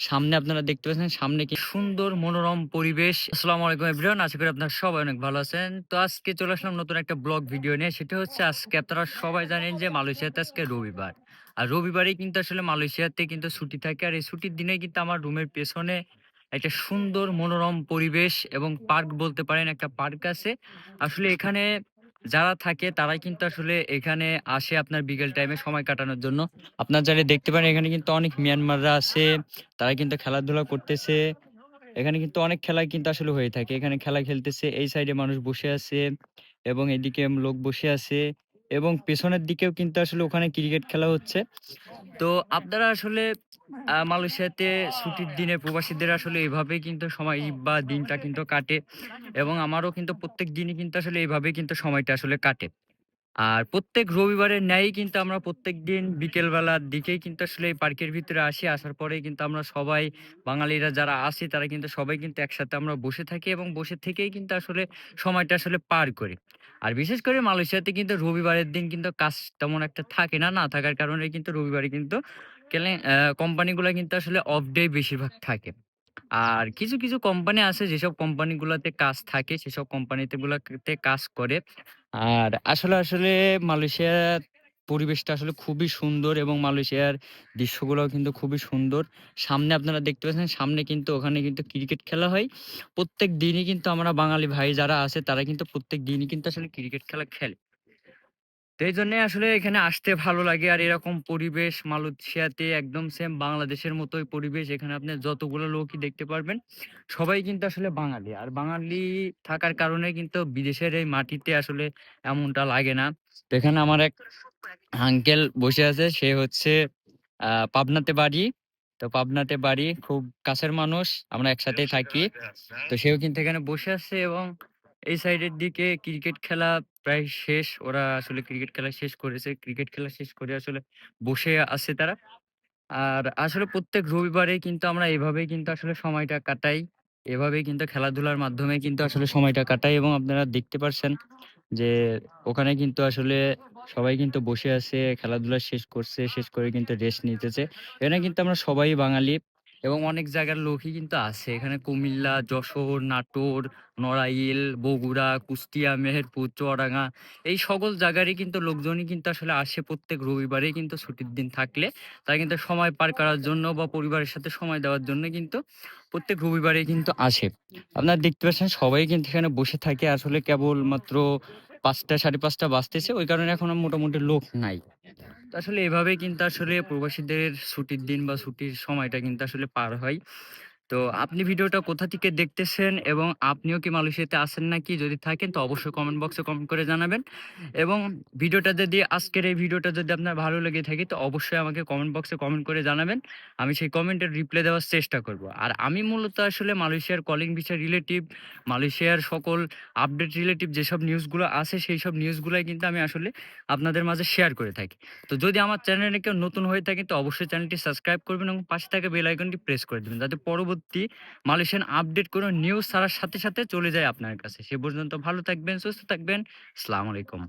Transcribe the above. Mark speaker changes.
Speaker 1: সামনে আপনারা দেখতে পাচ্ছেন, সামনে কি সুন্দর মনোরম পরিবেশ। আসসালামু আলাইকুম এভরিওয়ান আশা করি আপনারা সবাই অনেক ভালো আছেন। তো আজকে চলে আসলাম নতুন একটা ব্লগ ভিডিও নিয়ে। সেটা হচ্ছে আজকে আপনারা সবাই জানেন যে মালয়েশিয়াতে আজকে রবিবার। আর রবিবারে কিন্তু আসলে মালয়েশিয়াতে কিন্তু ছুটি থাকে। আর এই ছুটির দিনে কিন্তু আমার রুমের পেছনে একটা সুন্দর মনোরম পরিবেশ এবং পার্ক বলতে পারেন একটা পার্ক আছে। আসলে এখানে যারা থাকে তারাই কিন্তু আসলে এখানে আসে আপনার বিকেল টাইমে সময় কাটানোর জন্য। আপনার যারা দেখতে পারেন এখানে কিন্তু অনেক মিয়ানমাররা আছে তারা কিন্তু খেলাধুলা করতেছে। এখানে কিন্তু অনেক খেলা কিন্তু আসলে হয়ে থাকে। এখানে খেলা খেলতেছে, এই সাইডে মানুষ বসে আছে এবং এদিকে লোক বসে আছে। এবং পেছনের দিকেও কিন্তু আসলে ওখানে ক্রিকেট খেলা হচ্ছে তো আপনারা আসলে মালয়েশিয়াতে ছুটির দিনে প্রবাসীদের আসলে এইভাবেই কিন্তু সময় বা দিনটা কিন্তু কাটে এবং আমারও কিন্তু প্রত্যেক দিনই কিন্তু আসলে এইভাবে কিন্তু সময়টা আসলে কাটে আর প্রত্যেক রবিবারের ন্যায়ই কিন্তু আমরা প্রত্যেক দিন বিকেলবেলার দিকেই কিন্তু আসলে এই পার্কের ভিতরে আসি। আসার পরেই কিন্তু আমরা সবাই, বাঙালিরা যারা আছি তারা কিন্তু সবাই কিন্তু একসাথে আমরা বসে থাকি এবং বসে থেকেই কিন্তু আসলে সময়টা আসলে পার করি। আর বিশেষ করে মালয়েশিয়াতে কিন্তু রবিবারের দিন কিন্তু কাজ তেমন একটা থাকে না। না থাকার কারণে কিন্তু রবিবারে কিন্তু কেলে কোম্পানিগুলো কিন্তু আসলে অফ ডে বেশিরভাগ থাকে। আর কিছু, কিছু কোম্পানি আছে যেসব কোম্পানিগুলোতে কাজ থাকে সেসব কোম্পানিতে গুলাতে কাজ করে। আর আসলে, আসলে মালয়েশিয়ার পরিবেশটা আসলে খুবই সুন্দর এবং মালয়েশিয়ার দৃশ্যগুলোও কিন্তু খুবই সুন্দর। সামনে আপনারা দেখতে পাচ্ছেন সামনে কিন্তু ওখানে কিন্তু ক্রিকেট খেলা হয়। প্রত্যেক দিনই কিন্তু আমরা বাঙালি ভাই যারা আছে তারা কিন্তু প্রত্যেক দিনই কিন্তু আসলে ক্রিকেট খেলা খেলে। তো এইজন্যে আসলে এখানে আসতে ভালো লাগে। আর এরকম পরিবেশ মালয়েশিয়াতে একদম সেম বাংলাদেশের মতোই পরিবেশ। এখানে আপনি যতগুলো লোকই দেখতে পারবেন, সবাই কিন্তু আসলে বাঙালি। আর বাঙালি থাকার কারণে কিন্তু বিদেশের এই মাটিতে আসলে এমনটা লাগে না। এখানে আমার এক আঙ্কেল বসে আছে। সে হচ্ছে আ পাবনাতে বাড়ি। তো পাবনাতে বাড়ি। খুব কাছের মানুষ। আমরা একসাথেই থাকি। তো সেও কিন্তু এখানে বসে আছে এবং এই সাইডের দিকে ক্রিকেট খেলা প্রায় শেষ। ওরা আসলে ক্রিকেট খেলা শেষ করেছে। ক্রিকেট খেলা শেষ করে আসলে বসে আছে তারা। আর আসলে প্রত্যেক রবিবারে কিন্তু আমরা এভাবেই কিন্তু আসলে সময়টা কাটাই। এভাবেই কিন্তু খেলাধুলার মাধ্যমে কিন্তু আসলে সময়টা কাটাই এবং আপনারা দেখতে পারছেন যে ওখানে কিন্তু আসলে সবাই কিন্তু বসে আছে, খেলাধুলা শেষ করছে। শেষ করে কিন্তু রেস্ট নিতেছে। এখানে কিন্তু আমরা সবাই বাঙালি এবং অনেক জায়গার লোকই কিন্তু আছে। এখানে কুমিল্লা, যশোর, নাটোর, নড়াইল, বগুড়া, কুষ্টিয়া, মেহেরপুর, চুয়াডাঙ্গা এই সকল জায়গারই কিন্তু লোকজনই কিন্তু আসলে আসে প্রত্যেক রবিবারেই কিন্তু ছুটির দিন থাকলে তারা কিন্তু সময় পার করার জন্য বা পরিবারের সাথে সময় দেওয়ার জন্য কিন্তু প্রত্যেক রবিবারেই কিন্তু আসে। আপনারা দেখতে পাচ্ছেন সবাই কিন্তু এখানে বসে থাকে। আসলে কেবলমাত্র ৫টা ৫:৩০ বাজতেছে। ওই কারণে এখন মোটামুটি লোক নাই। তো আসলে এভাবে কিন্তু আসলে প্রবাসীদের ছুটির দিন বা ছুটির সময়টা কিন্তু আসলে পার হয়। তো আপনি ভিডিওটা কোথা থেকে দেখতেছেন এবং আপনিও কি মালয়েশিয়াতে আছেন নাকি? যদি থাকেন তো অবশ্যই কমেন্ট বক্সে কমেন্ট করে জানাবেন। এবং ভিডিওটা যদি আজকের এই ভিডিওটা যদি আপনার ভালো লেগে থাকে তো অবশ্যই আমাকে কমেন্ট বক্সে কমেন্ট করে জানাবেন। আমি সেই কমেন্টের রিপ্লাই দেওয়ার চেষ্টা করব। আর আমি মূলত আসলে মালয়েশিয়ার কলিং ভিসা রিলেটিভ, মালয়েশিয়ার সকল আপডেট রিলেটিভ যেসব নিউজগুলো আছে সেই সব নিউজগুলোই কিন্তু আমি আসলে আপনাদের মাঝে শেয়ার করে থাকি। তো যদি আমার চ্যানেলে কেউ নতুন হয়ে থাকে তো অবশ্যই চ্যানেলটি সাবস্ক্রাইব করবেন এবং পাশে থাকা বেল আইকনটি প্রেস করে দেবেন যাতে পরবর্তী মালয়েশিয়ান আপডেট কোনো নিউজ ছাড়ার সাথে, সাথে চলে যায় আপনার কাছে। সে পর্যন্ত ভালো থাকবেন, সুস্থ থাকবেন। আসসালামু আলাইকুম।